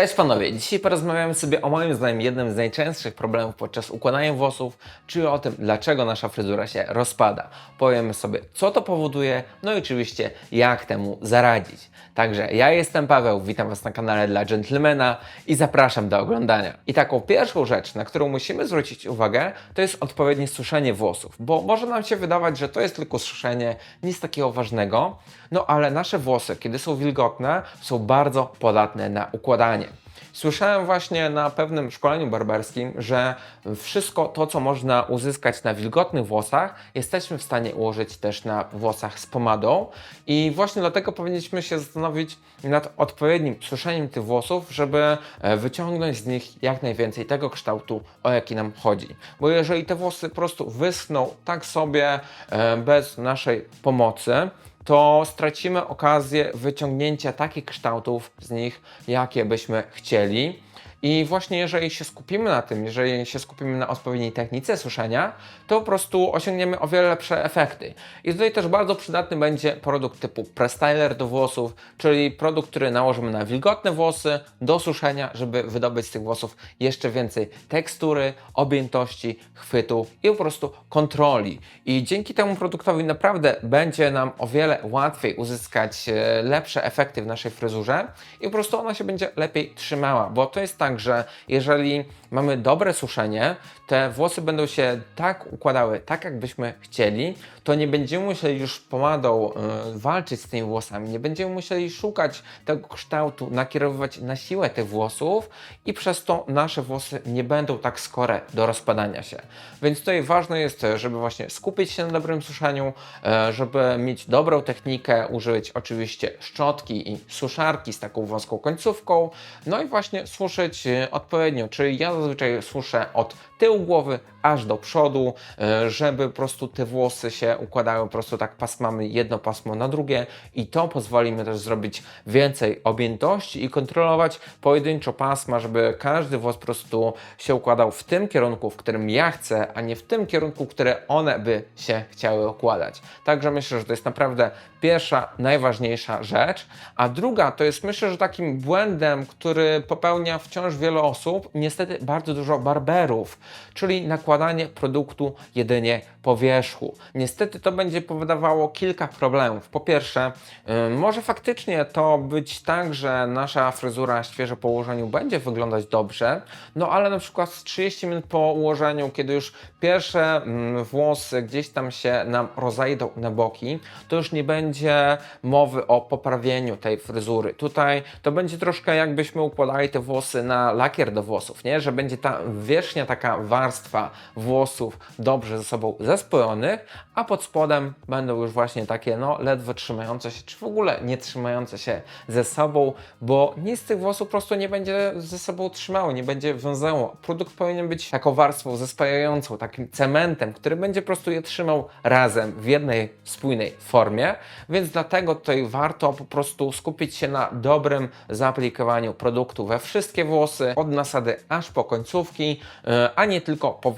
Cześć panowie, dzisiaj porozmawiamy sobie o moim zdaniem jednym z najczęstszych problemów podczas układania włosów, czyli o tym, dlaczego nasza fryzura się rozpada. Powiemy sobie, co to powoduje, no i oczywiście, jak temu zaradzić. Także ja jestem Paweł, witam Was na kanale dla Gentlemana i zapraszam do oglądania. I taką pierwszą rzecz, na którą musimy zwrócić uwagę, to jest odpowiednie suszenie włosów, bo może nam się wydawać, że to jest tylko suszenie, nic takiego ważnego, no ale nasze włosy, kiedy są wilgotne, są bardzo podatne na układanie. Słyszałem właśnie na pewnym szkoleniu barberskim, że wszystko to, co można uzyskać na wilgotnych włosach, jesteśmy w stanie ułożyć też na włosach z pomadą. I właśnie dlatego powinniśmy się zastanowić nad odpowiednim suszeniem tych włosów, żeby e, wyciągnąć z nich jak najwięcej tego kształtu, o jaki nam chodzi. Bo jeżeli te włosy po prostu wyschną tak sobie e, bez naszej pomocy, to stracimy okazję wyciągnięcia takich kształtów z nich, jakie byśmy chcieli. I właśnie jeżeli się skupimy na tym, jeżeli się skupimy na odpowiedniej technice suszenia, to po prostu osiągniemy o wiele lepsze efekty. I tutaj też bardzo przydatny będzie produkt typu Prestyler do włosów, czyli produkt, który nałożymy na wilgotne włosy do suszenia, żeby wydobyć z tych włosów jeszcze więcej tekstury, objętości, chwytu i po prostu kontroli. I dzięki temu produktowi naprawdę będzie nam o wiele łatwiej uzyskać e, lepsze efekty w naszej fryzurze i po prostu ona się będzie lepiej trzymała, bo to jest tak, że jeżeli mamy dobre suszenie, te włosy będą się tak układały, tak jakbyśmy chcieli, to nie będziemy musieli już pomadą y, walczyć z tymi włosami, nie będziemy musieli szukać tego kształtu, nakierowywać na siłę tych włosów i przez to nasze włosy nie będą tak skore do rozpadania się. Więc tutaj ważne jest, żeby właśnie skupić się na dobrym suszeniu, e, żeby mieć dobrą technikę, użyć oczywiście szczotki i suszarki z taką wąską końcówką, no i właśnie suszyć e, odpowiednio, czyli ja zazwyczaj suszę od tyłu głowy aż do przodu, e, żeby po prostu te włosy się układały po prostu tak pasmami jedno pasmo na drugie i to pozwoli mi też zrobić więcej objętości i kontrolować pojedynczo pasma, żeby każdy włos po prostu się układał w tym kierunku, w którym ja chcę, a nie w tym kierunku, które one by się chciały układać. Także myślę, że to jest naprawdę pierwsza, najważniejsza rzecz. A druga to jest myślę, że takim błędem, który popełnia wciąż wiele osób, niestety bardzo dużo barberów, czyli nakładanie produktu jedynie po wierzchu. Niestety to będzie powodowało kilka problemów. Po pierwsze, yy, może faktycznie to być tak, że nasza fryzura świeżo po ułożeniu będzie wyglądać dobrze, no ale na przykład z 30 minut po ułożeniu, kiedy już pierwsze mm, włosy gdzieś tam się nam rozejdą na boki, to już nie będzie mowy o poprawieniu tej fryzury. Tutaj to będzie troszkę jakbyśmy układali te włosy na lakier do włosów, nie? Że będzie ta wierzchnia taka warstwa włosów dobrze ze sobą zespojonych, a pod spodem będą już właśnie takie no ledwo trzymające się, czy w ogóle nie trzymające się ze sobą, bo nic z tych włosów po prostu nie będzie ze sobą trzymało, nie będzie wiązało. Produkt powinien być taką warstwą zespajającą, takim cementem, który będzie po prostu je trzymał razem w jednej spójnej formie, więc dlatego tutaj warto po prostu skupić się na dobrym zaaplikowaniu produktu we wszystkie włosy, od nasady aż po końcówki, e, a nie tylko po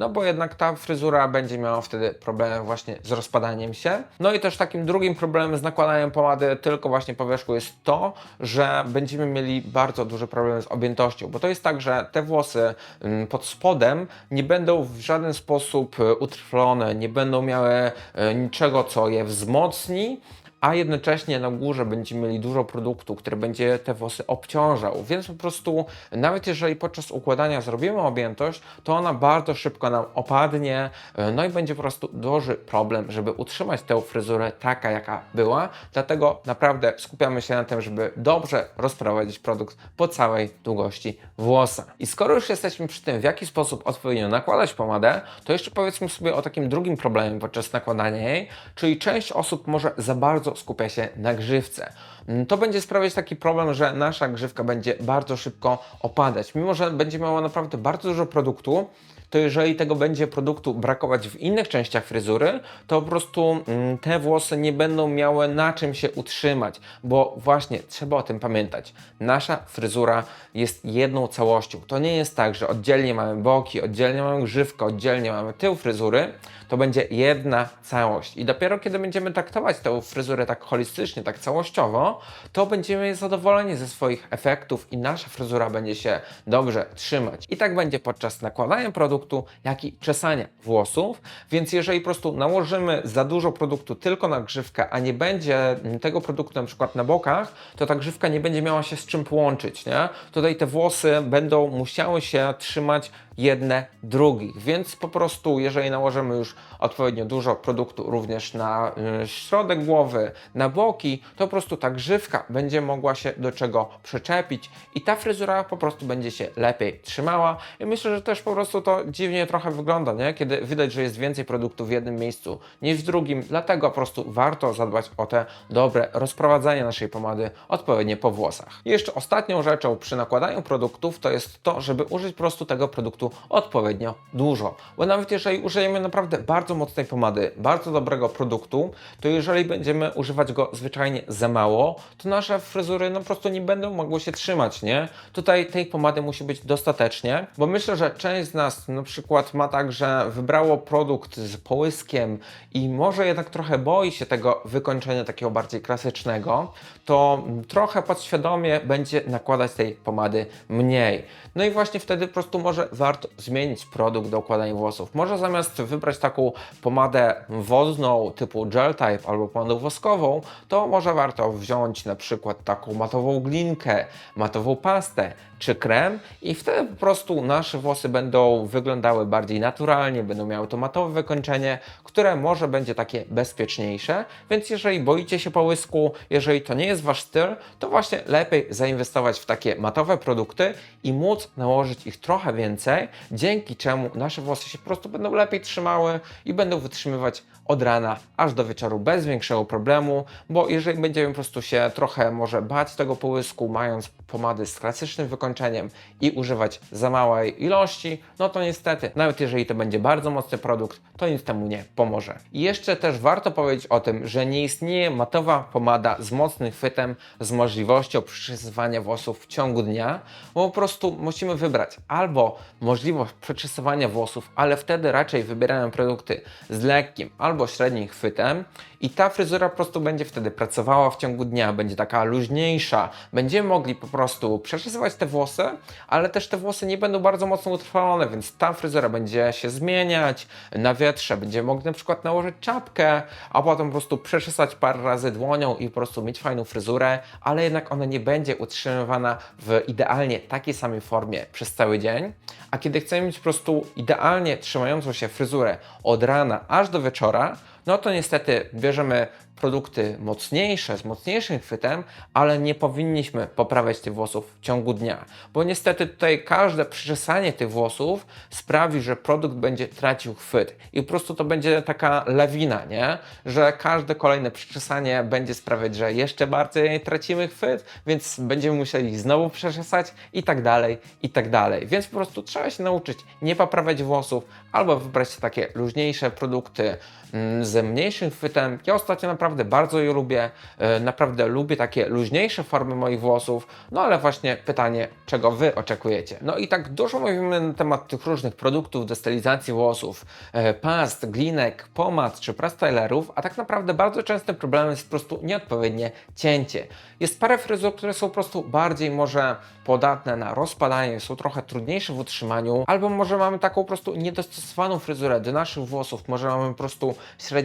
no bo jednak ta fryzura będzie miała wtedy problem właśnie z rozpadaniem się. No i też takim drugim problemem z nakładaniem pomady tylko właśnie po wierzchu jest to, że będziemy mieli bardzo duży problem z objętością, bo to jest tak, że te włosy mm, pod spodem nie będą w żaden sposób e, utrwalone, nie będą miały e, niczego, co je wzmocni, a jednocześnie na górze będziemy mieli dużo produktu, który będzie te włosy obciążał. Więc po prostu, nawet jeżeli podczas układania zrobimy objętość, to ona bardzo szybko nam opadnie, e, no i będzie po prostu duży problem, żeby utrzymać tę fryzurę taka, jaka była. Dlatego naprawdę skupiamy się na tym, żeby dobrze rozprowadzić produkt po całej długości włosa. I skoro już jesteśmy przy tym, w jaki sposób odpowiednio nakładać pomadę, to jeszcze powiedzmy sobie o takim drugim problemie podczas nakładania jej, czyli część osób może za bardzo skupia się na grzywce. Mm, To będzie sprawiać taki problem, że nasza grzywka będzie bardzo szybko opadać. Mimo, że będzie miała naprawdę bardzo dużo produktu, to jeżeli tego będzie produktu brakować w innych częściach fryzury, to po prostu mm, te włosy nie będą miały na czym się utrzymać, bo właśnie trzeba o tym pamiętać. Nasza fryzura jest jedną całością. To nie jest tak, że oddzielnie mamy boki, oddzielnie mamy grzywkę, oddzielnie mamy tył fryzury. To będzie jedna całość. I dopiero kiedy będziemy traktować tę fryzurę tak holistycznie, tak całościowo, to będziemy zadowoleni ze swoich efektów i nasza fryzura będzie się dobrze trzymać. I tak będzie podczas nakładania produktu, jak i czesania włosów. Więc jeżeli po prostu nałożymy za dużo produktu tylko na grzywkę, a nie będzie tego produktu na przykład na bokach, to ta grzywka nie będzie miała się z czym połączyć, nie? Tutaj te włosy będą musiały się trzymać jedne drugich, więc po prostu jeżeli nałożymy już odpowiednio dużo produktu również na y, środek głowy, na boki, to po prostu ta grzywka będzie mogła się do czego przyczepić i ta fryzura po prostu będzie się lepiej trzymała i myślę, że też po prostu to dziwnie trochę wygląda, nie? kiedy widać, że jest więcej produktu w jednym miejscu niż w drugim, dlatego po prostu warto zadbać o te dobre rozprowadzanie naszej pomady odpowiednio po włosach. I jeszcze ostatnią rzeczą przy nakładaniu produktów to jest to, żeby użyć po prostu tego produktu odpowiednio dużo, bo nawet jeżeli użyjemy naprawdę bardzo mocnej pomady, bardzo dobrego produktu, to jeżeli będziemy używać go zwyczajnie za mało, to nasze fryzury no po prostu nie będą mogły się trzymać, nie? Tutaj tej pomady musi być dostatecznie, bo myślę, że część z nas na przykład ma tak, że wybrało produkt z połyskiem i może jednak trochę boi się tego wykończenia takiego bardziej klasycznego, to trochę podświadomie będzie nakładać tej pomady mniej. No i właśnie wtedy po prostu może warto zmienić produkt do układania włosów. Może zamiast wybrać taką pomadę wodną typu gel type albo pomadę woskową, to może warto wziąć na przykład taką matową glinkę, matową pastę czy krem i wtedy po prostu nasze włosy będą wyglądały bardziej naturalnie, będą miały to matowe wykończenie, które może będzie takie bezpieczniejsze, więc jeżeli boicie się połysku, jeżeli to nie jest Wasz styl, to właśnie lepiej zainwestować w takie matowe produkty i móc nałożyć ich trochę więcej, dzięki czemu nasze włosy się po prostu będą lepiej trzymały i będą wytrzymywać od rana aż do wieczoru bez większego problemu, bo jeżeli będziemy po prostu się trochę może bać tego połysku, mając pomady z klasycznym wykończeniem i używać za małej ilości, no to niestety, nawet jeżeli to będzie bardzo mocny produkt, to nic temu nie pomoże. I jeszcze też warto powiedzieć o tym, że nie istnieje matowa pomada z mocnym chwytem z możliwością przyczesywania włosów w ciągu dnia, bo po prostu musimy wybrać albo możliwość przeczesywania włosów, ale wtedy raczej wybieramy produkty z lekkim albo średnim chwytem i ta fryzura po prostu będzie wtedy pracowała w ciągu dnia, będzie taka luźniejsza, będziemy mogli po prostu przeczesywać te włosy, ale też te włosy nie będą bardzo mocno utrwalone, więc ta fryzura będzie się zmieniać na wietrze, będziemy mogli na przykład nałożyć czapkę, a potem po prostu przeczesać parę razy dłonią i po prostu mieć fajną fryzurę, ale jednak ona nie będzie utrzymywana w idealnie takiej samej formie przez cały dzień, a kiedy chcemy mieć po prostu idealnie trzymającą się fryzurę od rana aż do wieczora, no to niestety bierzemy produkty mocniejsze, z mocniejszym chwytem, ale nie powinniśmy poprawiać tych włosów w ciągu dnia, bo niestety tutaj każde przyczesanie tych włosów sprawi, że produkt będzie tracił chwyt i po prostu to będzie taka lawina, nie? Że każde kolejne przyczesanie będzie sprawiać, że jeszcze bardziej tracimy chwyt, więc będziemy musieli znowu przeczesać i tak dalej, i tak dalej. Więc po prostu trzeba się nauczyć nie poprawiać włosów albo wybrać takie luźniejsze produkty mm, z mniejszym chwytem. Ja ostatnio naprawdę bardzo je lubię, e, naprawdę lubię takie luźniejsze formy moich włosów, no ale właśnie pytanie, czego Wy oczekujecie? No i tak dużo mówimy na temat tych różnych produktów do stylizacji włosów, e, past, glinek, pomad czy prastylerów, a tak naprawdę bardzo częstym problemem jest po prostu nieodpowiednie cięcie. Jest parę fryzur, które są po prostu bardziej może podatne na rozpadanie, są trochę trudniejsze w utrzymaniu, albo może mamy taką po prostu niedostosowaną fryzurę do naszych włosów, może mamy po prostu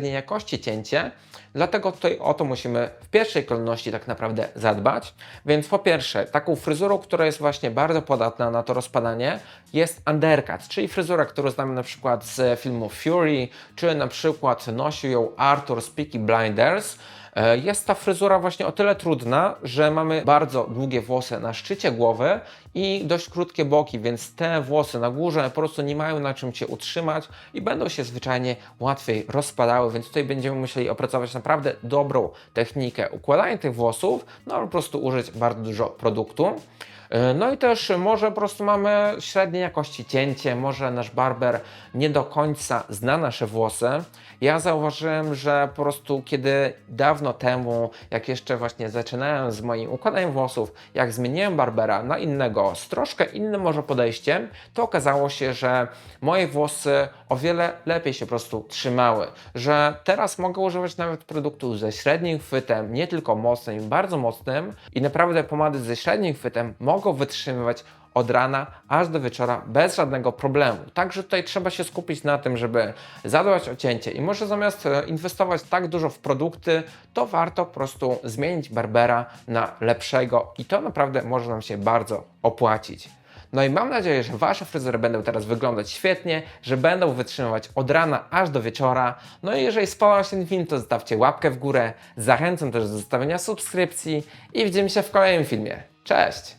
jakości cięcie, dlatego tutaj o to musimy w pierwszej kolejności tak naprawdę zadbać. Więc po pierwsze, taką fryzurą, która jest właśnie bardzo podatna na to rozpadanie, jest undercut, czyli fryzura, którą znamy na przykład z filmu Fury, czy na przykład nosił ją Arthur z Peaky Blinders. E, jest ta fryzura właśnie o tyle trudna, że mamy bardzo długie włosy na szczycie głowy i dość krótkie boki, więc te włosy na górze po prostu nie mają na czym się utrzymać i będą się zwyczajnie łatwiej rozpadały, więc tutaj będziemy musieli opracować naprawdę dobrą technikę układania tych włosów, no po prostu użyć bardzo dużo produktu. E, No i też może po prostu mamy średniej jakości cięcie, może nasz barber nie do końca zna nasze włosy. Ja zauważyłem, że po prostu kiedy dawno temu, jak jeszcze właśnie zaczynałem z moim układaniem włosów, jak zmieniłem barbera na innego, z troszkę innym może podejściem, to okazało się, że moje włosy o wiele lepiej się po prostu trzymały, że teraz mogę używać nawet produktu ze średnim chwytem, nie tylko mocnym bardzo mocnym i naprawdę pomady ze średnim chwytem mogą wytrzymywać od rana aż do wieczora bez żadnego problemu. Także tutaj trzeba się skupić na tym, żeby zadbać o cięcie i może zamiast e, inwestować tak dużo w produkty, to warto po prostu zmienić barbera na lepszego i to naprawdę może nam się bardzo opłacić. No i mam nadzieję, że Wasze fryzury będą teraz wyglądać świetnie, że będą wytrzymywać od rana aż do wieczora. No i jeżeli spodobał się ten film, to zostawcie łapkę w górę. Zachęcam też do zostawienia subskrypcji i widzimy się w kolejnym filmie. Cześć!